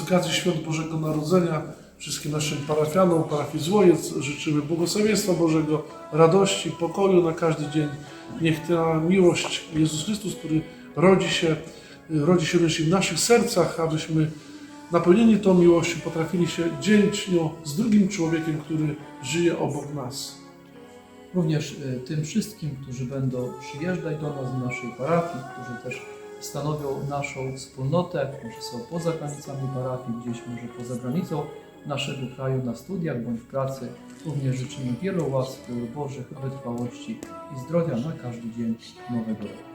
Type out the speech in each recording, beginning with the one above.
okazji Świąt Bożego Narodzenia wszystkim naszym parafianom, parafii Złojec życzymy błogosławieństwa Bożego, radości, pokoju na każdy dzień. Niech ta miłość Jezus Chrystus, który rodzi się, rodzi się również w naszych sercach, abyśmy napełnieni tą miłością potrafili się dzielić nią z drugim człowiekiem, który żyje obok nas. Również y, tym wszystkim, którzy będą przyjeżdżać do nas z naszej parafii, którzy też stanowią naszą wspólnotę, którzy są poza granicami parafii, gdzieś może poza granicą naszego kraju na studiach bądź w pracy. Również życzymy wielu łask Bożych, wytrwałości i zdrowia na każdy dzień nowego roku.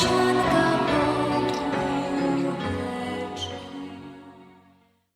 shine.